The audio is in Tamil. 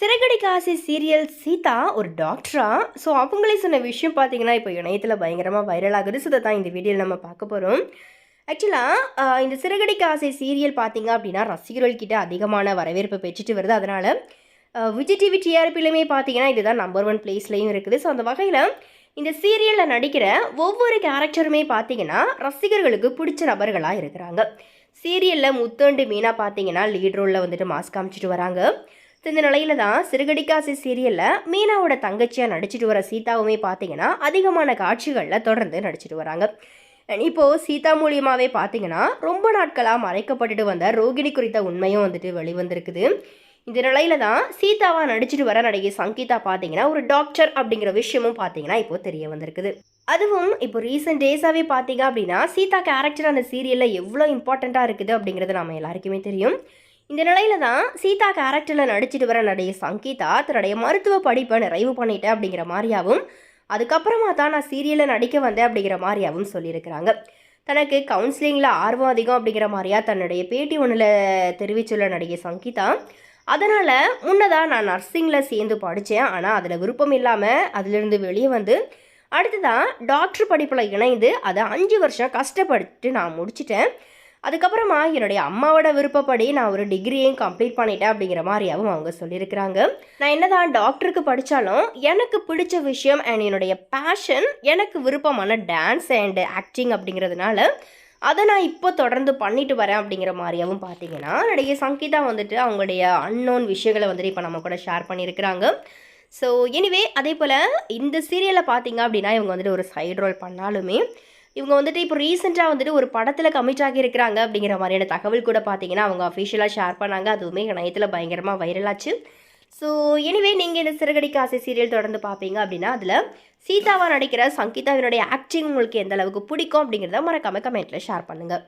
சிறகடிக்க ஆசை சீரியல் சீதா ஒரு டாக்டரா ஸோ அவங்களே சொன்ன விஷயம் பார்த்தீங்கன்னா இப்போ இணையத்தில் பயங்கரமாக வைரல் ஆகுது. ஸோ தான் இந்த வீடியோவில் நம்ம பார்க்க போகிறோம் ஆக்சுவலாக இந்த சிறகடிக்க ஆசை சீரியல் பார்த்தீங்க அப்படின்னா ரசிகர்கள் கிட்ட அதிகமான வரவேற்பு பெற்றுட்டு வருது. அதனால் விஜய் டிவி டிஆர்பிலையுமே பார்த்தீங்கன்னா இதுதான் நம்பர் ஒன் பிளேஸ்லையும் இருக்குது. ஸோ அந்த வகையில் இந்த சீரியலில் நடிக்கிற ஒவ்வொரு கேரக்டருமே பார்த்தீங்கன்னா ரசிகர்களுக்கு பிடிச்ச நபர்களாக இருக்கிறாங்க. சீரியலில் முத்தண்டு மீனா பார்த்தீங்கன்னா லீட் ரோலில் வந்துட்டு மாஸ்க் காமிச்சிட்டு வராங்க. இந்த நிலையில தான் சிறுகடிக்காசி சீரியலில் மீனாவோட தங்கச்சியாக நடிச்சிட்டு வர சீதாவுமே பார்த்தீங்கன்னா அதிகமான காட்சிகளில் தொடர்ந்து நடிச்சிட்டு வராங்க. இப்போது சீதா மூலியமாகவே பார்த்தீங்கன்னா ரொம்ப நாட்களாக மறைக்கப்பட்டுட்டு வந்த ரோகிணி குறித்த உண்மையும் வந்துட்டு வெளிவந்திருக்குது. இந்த நிலையில தான் சீதாவாக நடிச்சிட்டு வர நடிகை சங்கீதா பார்த்தீங்கன்னா ஒரு டாக்டர் அப்படிங்கிற விஷயமும் பார்த்தீங்கன்னா இப்போ தெரிய வந்திருக்குது. அதுவும் இப்போ ரீசெண்ட் டேஸாகவே பார்த்தீங்க அப்படின்னா சீதா கேரக்டர் அந்த சீரியலில் எவ்வளோ இம்பார்ட்டண்ட்டாக இருக்குது அப்படிங்கிறது நம்ம எல்லாருக்குமே தெரியும். இந்த நிலையில தான் சீதா கேரக்டரில் நடிச்சிட்டு வர நடிகை சங்கீதா தன்னுடைய மருத்துவ படிப்பை நிறைவு பண்ணிட்டேன் அப்படிங்கிற மாதிரியாகவும் அதுக்கப்புறமா தான் நான் சீரியலில் நடிக்க வந்தேன் அப்படிங்கிற மாதிரியாகவும் சொல்லியிருக்கிறாங்க. தனக்கு கவுன்சிலிங்கில் ஆர்வம் அதிகம் அப்படிங்கிற மாதிரியா தன்னுடைய பேட்டி ஒன்றில் தெரிவிச்சுள்ள நடிகை சங்கீதா அதனால் முன்னதாக நான் நர்சிங்கில் சேர்ந்து படித்தேன் ஆனால் அதில் விருப்பம் இல்லாமல் அதிலிருந்து வெளியே வந்து அடுத்ததான் டாக்டர் படிப்பில் இணைந்து அதை அஞ்சு வருஷம் கஷ்டப்பட்டு நான் முடிச்சிட்டேன். அதுக்கப்புறமா என்னுடைய அம்மாவோட விருப்பப்படி நான் ஒரு டிகிரியையும் கம்ப்ளீட் பண்ணிட்டேன் அப்படிங்கிற மாதிரியாவும் அவங்க சொல்லியிருக்கிறாங்க. நான் என்னதான் டாக்டருக்கு படித்தாலும் எனக்கு பிடிச்ச விஷயம் அண்ட் என்னுடைய பேஷன் எனக்கு விருப்பமான டான்ஸ் அண்ட் ஆக்டிங் அப்படிங்கிறதுனால அதை நான் இப்போ தொடர்ந்து பண்ணிட்டு வரேன் அப்படிங்கிற மாதிரியாவும் பார்த்தீங்கன்னா என்னுடைய சங்கீதா வந்துட்டு அவங்களுடைய அன்னோன் விஷயங்களை வந்துட்டு இப்போ நம்ம கூட ஷேர் பண்ணியிருக்கிறாங்க. ஸோ எனிவே அதே போல் இந்த சீரியலை பார்த்தீங்க அப்படின்னா இவங்க வந்துட்டு ஒரு சைடு ரோல் பண்ணாலுமே இவங்க வந்துட்டு இப்போ ரீசெண்டாக வந்துட்டு ஒரு படத்தில் கமிட் ஆகியிருக்கிறாங்க அப்படிங்கிற மாதிரியான தகவல் கூட பார்த்தீங்கன்னா அவங்க அஃபிஷியலாக ஷேர் பண்ணாங்க. அதுவுமே இணையத்தில் பயங்கரமாக வைரலாச்சு ஸோ எனிவே நீங்கள் இந்த சிறுகடி ஆசை சீரியல் தொடர்ந்து பார்ப்பீங்க அப்படின்னா அதில் சீதாவா நடிக்கிற சங்கீதாவினுடைய ஆக்டிங் உங்களுக்கு எந்த அளவுக்கு பிடிக்கும் அப்படிங்கிறத மறக்காம கமெண்ட்டில் ஷேர் பண்ணுங்கள்